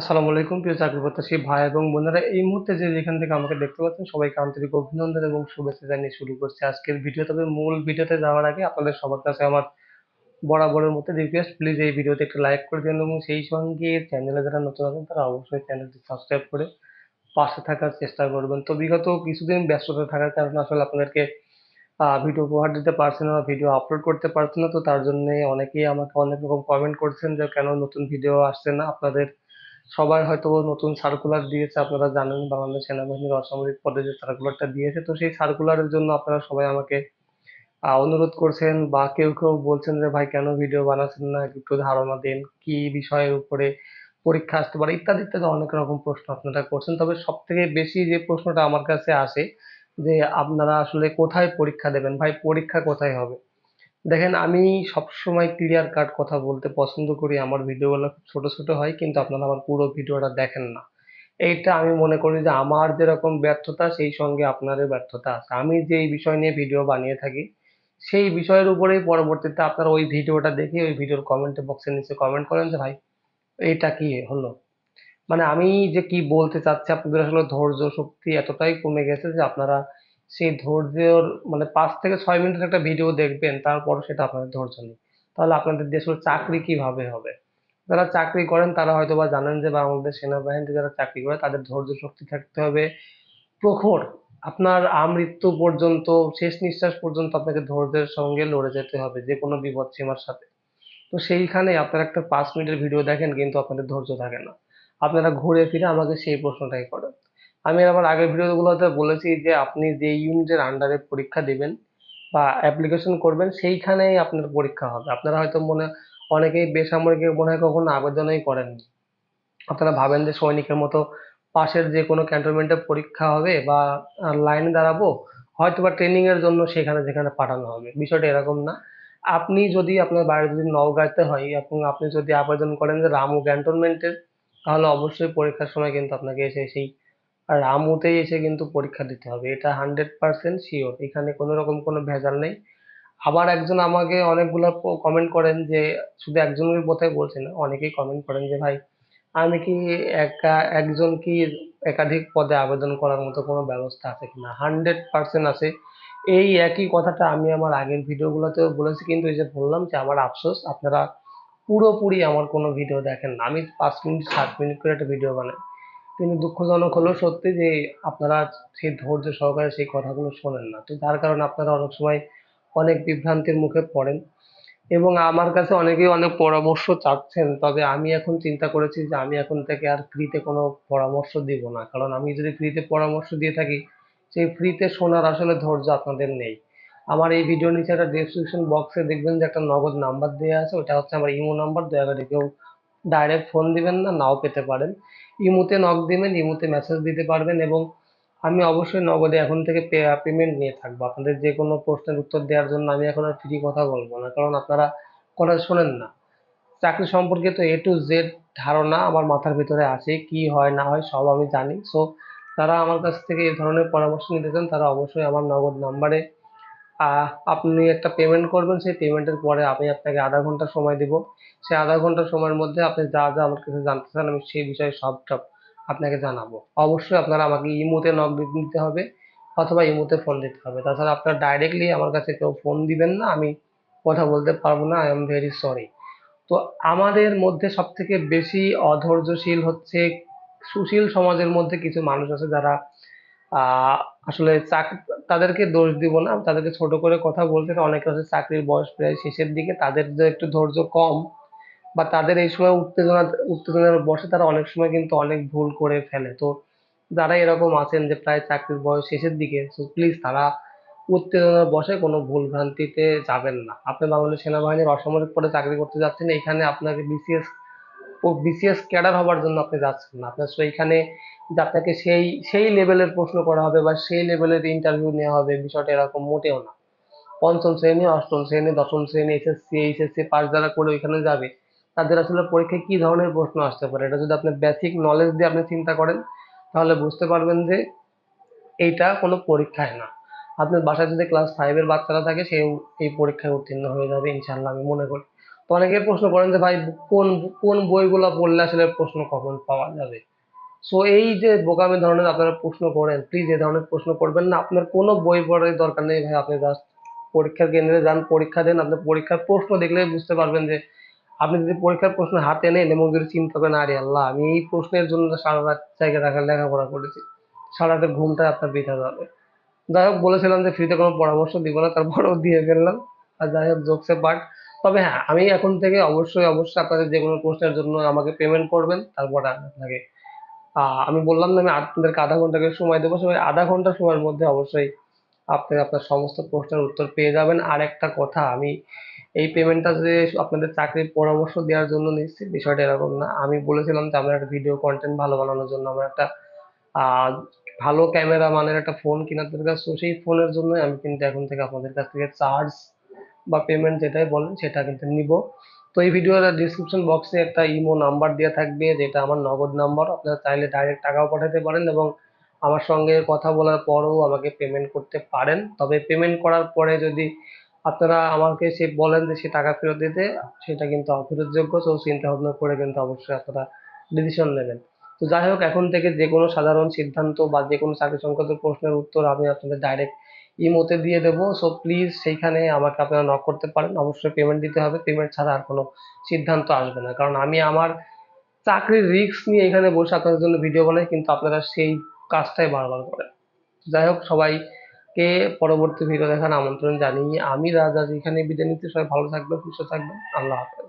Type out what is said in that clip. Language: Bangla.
আসসালামু আলাইকুম, প্রিয় চাকরি প্রত্যাশী ভাই এবং বোনেরা। এই মুহূর্তে যে যেখান থেকে আমাকে দেখতে পাচ্ছেন, সবাইকে আন্তরিক অভিনন্দন এবং শুভেচ্ছা জানিয়ে শুরু করছি আজকের ভিডিও তবে মূল ভিডিওতে যাওয়ার আগে আপনাদের সবার কাছে আমার বরাবরের মতো রিকোয়েস্ট প্লিজ এই ভিডিওতে একটু লাইক করে দিন এবং সেই সঙ্গে চ্যানেলে যারা নতুন আছেন, তারা অবশ্যই চ্যানেলটি সাবস্ক্রাইব করে পাশে থাকার চেষ্টা করবেন। তো বিগত কিছুদিন ব্যস্ততা থাকার কারণে আসলে আপনাদেরকে ভিডিও উপহার দিতে পারছি না ভিডিও আপলোড করতে পারছি না। তো তার জন্য অনেকেই আমাকে অনেক রকম কমেন্ট করছেন যে কেন নতুন ভিডিও আসছে না আপনাদের সবার হয়তো নতুন সার্কুলার দিয়েছে, আপনারা জানেন বাংলাদেশ সেনাবাহিনীর অসামরিক পদে যে সার্কুলারটা দিয়েছে, তো সেই সার্কুলারের জন্য আপনারা সবাই আমাকে অনুরোধ করছেন বা কেউ কেউ বলছেন যে, ভাই, কেন ভিডিও বানাচ্ছেন না? একটু ধারণা দেন, কি বিষয়ের উপরে পরীক্ষা আসতে পারে? ইত্যাদি ইত্যাদি অনেক রকম প্রশ্ন আপনারা করছেন। তবে সব থেকে বেশি যে প্রশ্নটা আমার কাছে আসে যে, আপনারা আসলে কোথায় পরীক্ষা দেবেন? ভাই, পরীক্ষা কোথায় হবে? দেখেন, আমি সবসময় ক্লিয়ার কাট কথা বলতে পছন্দ করি। আমার ভিডিওগুলো খুব ছোট ছোট হয়, কিন্তু আপনারা আমার পুরো ভিডিওটা দেখেন না। এইটা আমি মনে করি যে আমার যেরকম ব্যর্থতা, সেই সঙ্গে আপনারও ব্যর্থতা আছে। আমি যেই বিষয় নিয়ে ভিডিও বানিয়ে থাকি, সেই বিষয়ের উপরেই পরবর্তীতে আপনারা ওই ভিডিওটা দেখে, ওই ভিডিওর কমেন্ট বক্সের নিচে কমেন্ট করেন যে, ভাই, এইটা কি হলো? মানে আমি যে কি বলতে চাচ্ছি, আপনাদের আসলে ধৈর্য শক্তি এতটাই কমে গেছে যে আপনারা সেই ধৈর্যের মানে পাঁচ থেকে ছয় মিনিটের একটা ভিডিও দেখবেন, তারপরও সেটা আপনাদের ধৈর্য নেই। তাহলে আপনাদের দেশের চাকরি কীভাবে হবে? যারা চাকরি করেন, তারা হয়তো বা জানেন যে বাংলাদেশ সেনাবাহিনীতে যারা চাকরি করে, তাদের ধৈর্য শক্তি থাকতে হবে। প্রখর, আপনার আমৃত্যু পর্যন্ত, শেষ নিঃশ্বাস পর্যন্ত আপনাকে ধৈর্যের সঙ্গে লড়ে যেতে হবে, যে কোনো বিপদ সীমার সাথে। তো সেইখানে আপনারা একটা পাঁচ মিনিটের ভিডিও দেখেন, কিন্তু আপনাদের ধৈর্য থাকে না। আপনারা ঘুরে ফিরে আমাকে সেই প্রশ্নটাই করেন। আমি আমার আগের ভিডিওগুলোতে বলেছি যে আপনি যে ইউনিটের আন্ডারে পরীক্ষা দেবেন বা অ্যাপ্লিকেশন করবেন, সেইখানেই আপনার পরীক্ষা হবে। আপনারা হয়তো মনে, অনেকেই বেসামরিকের মনে হয় কখনো আবেদনই করেননি। আপনারা ভাবেন যে সৈনিকের মতো পাশের যে কোনো ক্যান্টনমেন্টে পরীক্ষা হবে বা লাইনে দাঁড়াবো হয়তো বা ট্রেনিংয়ের জন্য সেখানে, যেখানে পাঠানো হবে। বিষয়টা এরকম না। আপনি যদি আপনার বাড়ি যদি নওগাঁতে হয় এবং আপনি যদি আবেদন করেন যে রামু ক্যান্টনমেন্টের তাহলে অবশ্যই পরীক্ষার সময় কিন্তু আপনাকে এসে সেই রামুতেই এসে কিন্তু পরীক্ষা দিতে হবে। এটা হান্ড্রেড পার্সেন্ট শিওর এখানে কোনো রকম কোনো ভেজাল নেই। আবার একজন আমাকে অনেকগুলো কমেন্ট করেন যে, শুধু একজনের কথাই বলছি না অনেকেই কমেন্ট করেন যে, ভাই, আমি কি একা, একজন কি একাধিক পদে আবেদন করার মতো কোনো ব্যবস্থা আছে কিনা? হান্ড্রেড পার্সেন্ট আছে। এই একই কথাটা আমি আমার আগের ভিডিওগুলোতেও বলেছি, কিন্তু এই যে বললাম যে, আমার আফসোস, আপনারা পুরোপুরি আমার কোনো ভিডিও দেখেন না। আমি পাঁচ মিনিট, সাত মিনিট করে একটা ভিডিও বানাই। কিন্তু দুঃখজনক হলেও সত্যি যে আপনারা সেই ধৈর্য সহকারে সেই কথাগুলো শোনেন না। তো যার কারণে আপনারা অনেক সময় অনেক বিভ্রান্তির মুখে পড়েন এবং আমার কাছে অনেকেই অনেক পরামর্শ চাচ্ছেন, তবে আমি এখন চিন্তা করেছি যে আমি এখন থেকে আর ফ্রিতে কোনো পরামর্শ দিব না। কারণ আমি যদি ফ্রিতে পরামর্শ দিয়ে থাকি, সেই ফ্রিতে শোনার আসলে ধৈর্য আপনাদের নেই। আমার এই ভিডিও নিচে একটা ডেসক্রিপশন বক্সে দেখবেন যে একটা নগদ নাম্বার দেওয়া আছে, ওটা হচ্ছে আমার ইমো নাম্বার দয়া করে কেউ ডাইরেক্ট ফোন দিবেন না, নাও পেতে পারেন। ইমোতে নক দিবেন ইমুতে মেসেজ দিতে পারবেন এবং আমি অবশ্যই নগদে এখন থেকে পেমেন্ট নিয়ে থাকব। আপনাদের যে কোনো প্রশ্নের উত্তর দেওয়ার জন্য আমি এখন আর ফ্রি কথা বলব না, কারণ আপনারা কথা শোনেন না। চাকরি সম্পর্কে তো এ টু জেড ধারণা আমার মাথার ভিতরে আছে, কি হয়, না হয়, সব আমি জানি। সো যারা আমার কাছ থেকে এই ধরনের পরামর্শ নিতে চান, তারা অবশ্যই আমার নগদ নাম্বারে আপনি একটা পেমেন্ট করবেন, সেই পেমেন্টের পরে আমি আপনাকে আধা ঘণ্টা সময় দিব। সেই আধা ঘণ্টা সময়ের মধ্যে আপনি যা যা আমার কাছে জানতে চান, আমি সেই বিষয়ে সবটা আপনাকে জানাব। অবশ্যই আপনারা আমাকে ইমোতে নক দিতে হবে অথবা ইমোতে ফোন দিতে হবে। তাছাড়া আপনারা ডাইরেক্টলি আমার কাছে কেউ ফোন দিবেন না, আমি কথা বলতে পারব না আই এম ভেরি সরি তো আমাদের মধ্যে সব থেকে বেশি অধৈর্যশীল হচ্ছে সুশীল সমাজের মধ্যে কিছু মানুষ আছে যারা আসলে তাদেরকে দোষ দিব না। তাদেরকে ছোট করে কথা বলতে অনেকে আছে চাকরির বয়স প্রায় শেষের দিকে, তাদের যে একটু ধৈর্য কম বা তাদের এই সময় উত্তেজনা, উত্তেজনার বসে তারা অনেক সময় কিন্তু অনেক ভুল করে ফেলে। তো যারা এরকম আছেন যে প্রায় চাকরির বয়স শেষের দিকে তো প্লিজ তারা উত্তেজনার বসে কোনো ভুল ভ্রান্তিতে যাবেন না। আপনি বাংলাদেশ সেনাবাহিনীর অসামরিক পদে চাকরি করতে যাচ্ছেন, এখানে আপনাকে বিসিএস ও বিসিএস ক্যাডার হবার জন্য আপনি যাচ্ছেন না। আপনার সেইখানে যে আপনাকে সেই সেই লেভেলের প্রশ্ন করা হবে বা সেই লেভেলের ইন্টারভিউ নেওয়া হবে বিষয়টা এরকম মোটেও না। পঞ্চম শ্রেণি, অষ্টম শ্রেণি, দশম শ্রেণি এসএসসি এইচএসসি পাস যারা করে ওইখানে যাবে, তাদের আসলে পরীক্ষায় কি ধরনের প্রশ্ন আসতে পারে? এটা যদি আপনি বেসিক নলেজ দিয়ে আপনি চিন্তা করেন, তাহলে বুঝতে পারবেন যে এইটা কোনো পরীক্ষায় না। আপনার বাসায় যদি ক্লাস ফাইভের বাচ্চারা থাকে, সেও এই পরীক্ষায় উত্তীর্ণ হয়ে যাবে ইনশাল্লাহ আমি মনে করি। তো অনেকে প্রশ্ন করেন যে ভাই, কোন কোন বইগুলো পড়লে আসলে প্রশ্ন কখন পাওয়া যাবে? সো এই যে বোকামি ধরনের আপনারা প্রশ্ন করেন প্লিজ এ ধরনের প্রশ্ন করবেন না। আপনার কোনো বই পড়ার দরকার নেই ভাই। আপনি জাস্ট পরীক্ষার কেন্দ্রে যান, পরীক্ষা দেন। আপনি পরীক্ষার প্রশ্ন দেখলেই বুঝতে পারবেন যে আপনি যদি পরীক্ষার প্রশ্ন হাতে নেন এবং যদি চিন্তা করেন আরে আল্লাহ, আমি এই প্রশ্নের জন্য সারা রাত জায়গায় রাখা লেখাপড়া করেছি। সারা রাতের ঘুমটা আপনার বৃথা যাবে। যাই হোক, বলেছিলাম যে ফ্রিতে কোনো পরামর্শ দিব না, তারপরেও দিয়ে ফেললাম। আর যাই হোক জোকসে পার্ট তবে হ্যাঁ আমি এখন থেকে অবশ্যই অবশ্যই আপনাদের যে কোনো প্রশ্নের জন্য আমাকে পেমেন্ট করবেন, তারপরে আপনাকে আমি বললাম না, আমি আপনাদেরকে আধা ঘন্টাকে সময় দেবো সময় আধা ঘণ্টা সময়ের মধ্যে অবশ্যই আপনি আপনার সমস্ত প্রশ্নের উত্তর পেয়ে যাবেন। আর একটা কথা, আমি এই পেমেন্টটা যে আপনাদের চাকরির পরামর্শ দেওয়ার জন্য নিচ্ছি, বিষয়টা এরকম না। আমি বলেছিলাম যে আমার একটা ভিডিও কন্টেন্ট ভালো বানানোর জন্য, আমার একটা ভালো ক্যামেরা মানের একটা ফোন কেনার দরকার সেই ফোনের জন্য আমি কিন্তু এখন থেকে আপনাদের কাছ থেকে চার্জ বা পেমেন্ট যেটাই বলেন সেটা কিন্তু নিব। তো এই ভিডিওর ডিসক্রিপশন বক্সে একটা ইমো নাম্বার দেওয়া থাকবে, যেটা আমার নগদ নাম্বার আপনারা চাইলে ডাইরেক্ট টাকাও পাঠাতে পারেন এবং আমার সঙ্গে কথা বলার পরেও আমাকে পেমেন্ট করতে পারেন। তবে পেমেন্ট করার পরে যদি আপনারা আমাকে সে বলেন যে সে টাকা ফেরত দিতে, সেটা কিন্তু অফেরতযোগ্য তো চিন্তা ভাবনা করে কিন্তু অবশ্যই আপনারা ডিসিশন নেবেন। তো যাই হোক, এখন থেকে যে কোনো সাধারণ সিদ্ধান্ত বা যে কোনো চাকরি সংক্রান্ত প্রশ্নের উত্তর আমি আপনাদের ডাইরেক্ট ইমোতে দিয়ে দেবো। সো প্লিজ সেইখানে আমাকে আপনারা নক করতে পারেন। অবশ্যই পেমেন্ট দিতে হবে। পেমেন্ট ছাড়া আর কোনো সিদ্ধান্ত আসবে না। কারণ আমি আমার চাকরির রিস্ক নিয়ে এখানে বসে আপনাদের জন্য ভিডিও বানাই, কিন্তু আপনারা সেই কাজটাই বারবার করেন। যাই হোক, সবাইকে পরবর্তী ভিডিও দেখার আমন্ত্রণ জানিয়ে আমি রাজা এখানে বিদায় নিতে সবাই ভালো থাকবেন, সুস্থ থাকবেন। আল্লাহ হাফেজ।